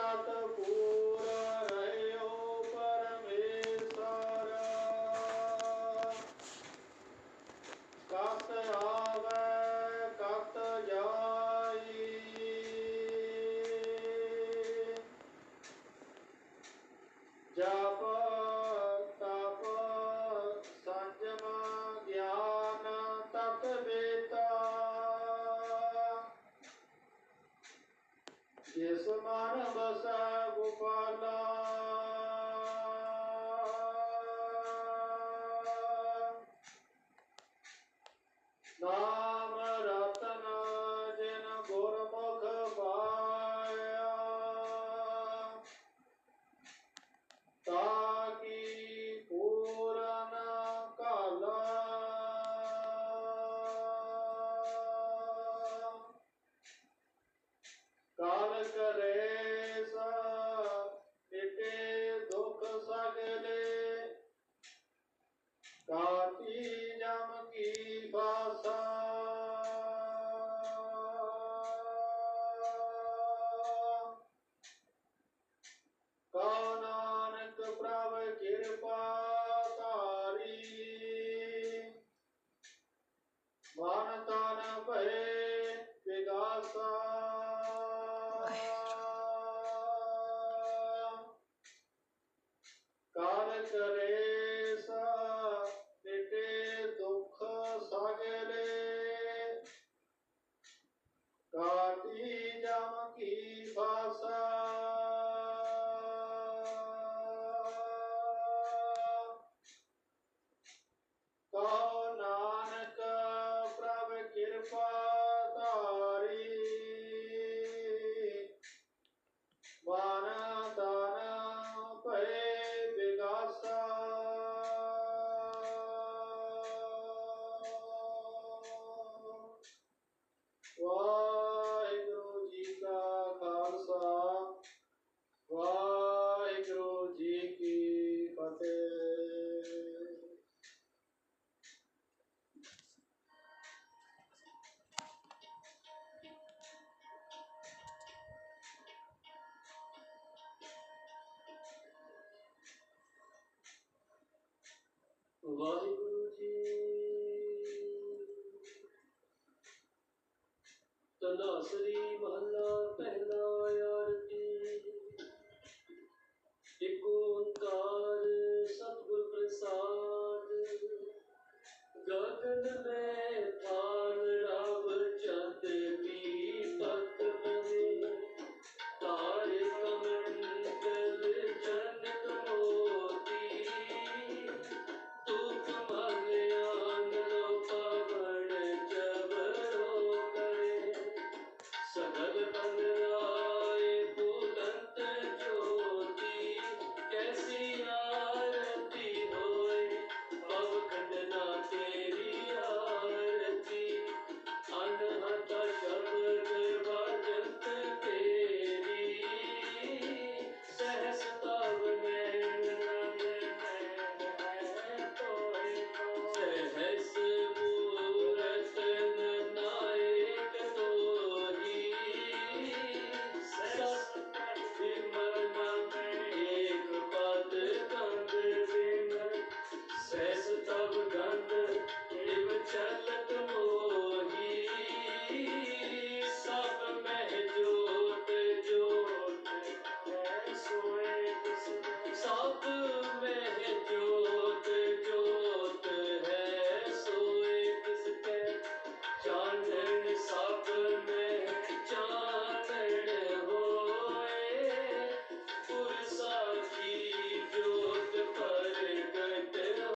तत् Rosa. ਵਾਹਿਗੁਰੂ ਜੀ। ਤਨਾ ਸ੍ਰੀ ਮਹੱਲਾ ਪਹਿਲਾ ਆਰਤੀ ਏਕ ਓੰਕਾਰ ਸਤਿਗੁਰ ਪ੍ਰਸਾਦ ਗਗਨ